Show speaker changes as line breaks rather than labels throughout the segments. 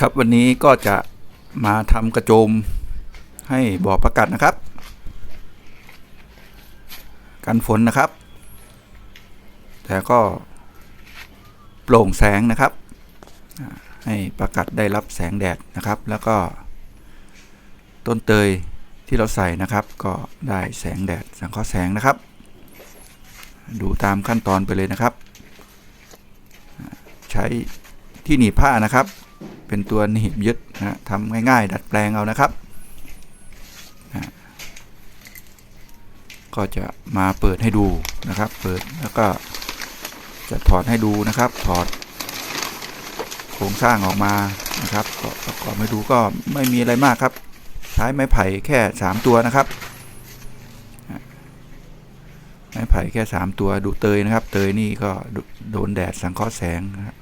ครับวันนี้ก็จะมาทำกระโจมให้บ่อประกัดนะครับ กันฝนนะครับ แต่ก็โปร่งแสงนะครับ ให้ประกัดได้รับแสงแดดนะครับ แล้วก็ต้นเตยที่เราใส่นะครับ ก็ได้แสงแดดสังเคราะห์แสงนะครับ ดูตามขั้นตอนไปเลยนะครับ ใช้ที่หนีบผ้านะครับ เป็นตัวหนีบยึดนะทำง่ายๆ ดัดแปลงเอานะครับนะก็จะมาเปิดให้ดูนะครับ เปิดแล้วก็จะถอดให้ดูนะครับ ถอดโครงสร้างออกมานะครับก็ประกอบให้ดูก็ไม่มีอะไรมากครับ ใช้ไม้ไผ่แค่ 3 ตัวนะครับไม้ไผ่แค่ 3 ตัวดูเตยนะครับ เตยนี่ก็โดนแดดสังเคราะห์แสง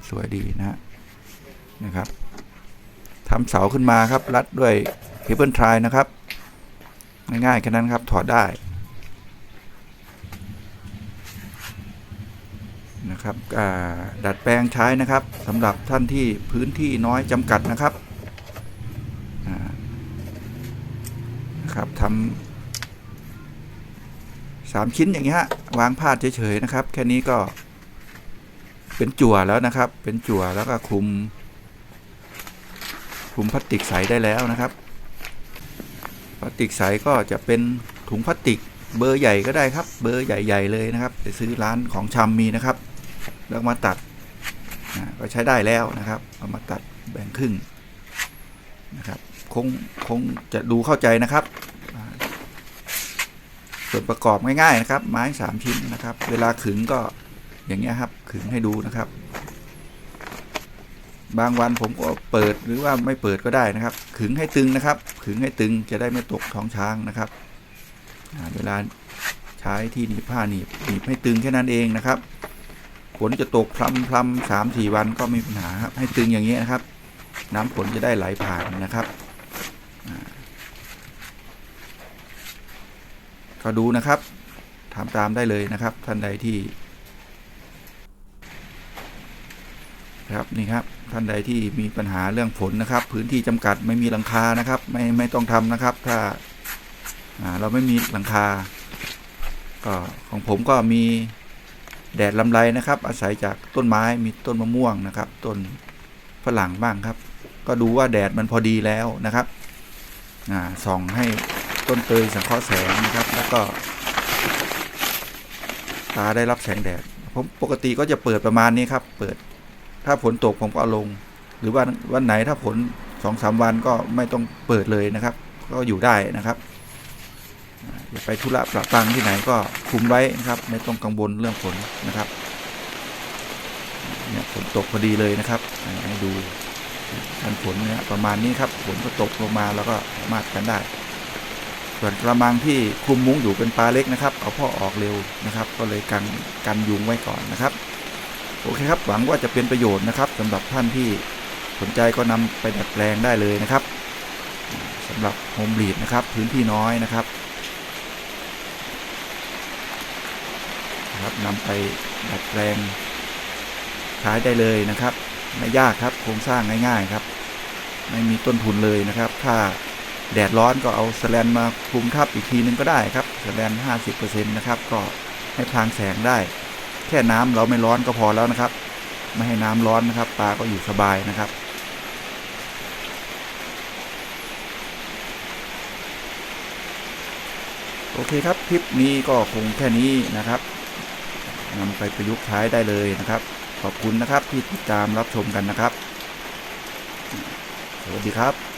สวยดีนะฮะนะครับ ทำเสาขึ้นมาครับ รัดด้วยเคเบิลทรายนะครับ ง่ายๆแค่นั้นครับถอดได้นะครับดัดแปลงใช้นะครับสำหรับท่านที่พื้นที่น้อยจำกัดนะครับนะครับทำสามชิ้นอย่างนี้ฮะวางพาดเฉยๆนะครับ แค่นี้ก็เป็นจั่วแล้วนะครับ เป็นจั่วแล้วก็คุม คลุมพลาสติกใสได้แล้วนะครับพลาสติกใสก็จะเป็นถุงพลาสติกเบอร์ใหญ่ก็ได้ครับ เบอร์ใหญ่ ๆ เลยนะครับไปซื้อร้านของชำมีนะครับ แล้วมาตัดก็ใช้ได้แล้วนะครับเอามาตัดแบ่งครึ่งนะครับคงคงจะดูเข้าใจนะครับ ส่วนประกอบง่ายๆนะครับ ไม้สามชิ้นนะครับ เวลาขึงก็อย่างเงี้ยครับขึงให้ดูนะครับ บางวันผมก็เปิดหรือว่าไม่เปิดก็ได้นะครับ ขึงให้ตึงนะครับ ขึงให้ตึงจะได้ไม่ตกท้องช้างนะครับเวลาใช้ที่หนีบผ้าหนีบหนีบให้ตึงแค่นั้นเองนะครับฝนจะตกพรำพรำสามสี่วันก็ไม่มีปัญหาครับให้ตึงอย่างนี้นะครับ น้ำฝนจะได้ไหลผ่านนะครับก็ดูนะครับทำตามได้เลยนะครับ ท่านใดที่ ครับนี่ครับท่านใดที่มีปัญหาเรื่องฝนนะครับ พื้นที่จำกัดไม่มีหลังคานะครับ ไม่ไม่ต้องทำนะครับ ถ้าเราไม่มีหลังคา ก็ของผมก็มีแดดลำไรนะครับ อาศัยจากต้นไม้มีต้นมะม่วงนะครับต้นฝรั่งบ้างครับ ก็ดูว่าแดดมันพอดีแล้วนะครับส่องให้ต้นเตยสังเคราะห์แสงนะครับ แล้วก็ ตาได้รับแสงแดดผมปกติก็จะเปิดประมาณนี้ครับ เปิด ถ้าฝนตกผมก็ลง หรือว่าวันไหนถ้าฝนสองสามวันก็ไม่ต้องเปิดเลยนะครับ ก็อยู่ได้นะครับอย่าไปธุระประปังที่ไหนก็คุมไว้นะครับ ไม่ต้องกังวลเรื่องฝนนะครับเนี่ยฝนตกพอดีเลยนะครับให้ดูกันฝนเนี่ยประมาณนี้ครับฝนก็ตกลงมาแล้วก็สามารถกันได้ ส่วนกระมังที่คลุมมุ้งอยู่เป็นปลาเล็กนะครับ เอาพ่อออกเร็วนะครับ ก็เลยกันกันยุงไว้ก่อนนะครับ โอเคครับ หวังว่าจะเป็นประโยชน์นะครับสำหรับท่านที่สนใจก็นำไปดัดแปลงได้เลยนะครับสำหรับโฮมบีดนะครับพื้นที่น้อยนะครับนะครับนำไปดัดแปลงใช้ได้เลยนะครับ ไม่ยากครับโครงสร้างง่ายๆครับ ไม่มีต้นทุนเลยนะครับ ถ้าแดดร้อนก็เอาสแลนมาคลุมทับอีกทีนึงก็ได้ครับสแลน50%นะครับก็ให้พรางแสงได้ แค่น้ำเราไม่ร้อนก็พอแล้วนะครับ ไม่ให้น้ำร้อนนะครับปลาก็อยู่สบายนะครับโอเคครับคลิปนี้ก็คงแค่นี้นะครับนำไปประยุกต์ใช้ได้เลยนะครับ ขอบคุณนะครับที่ติดตามรับชมกันนะครับ สวัสดีครับ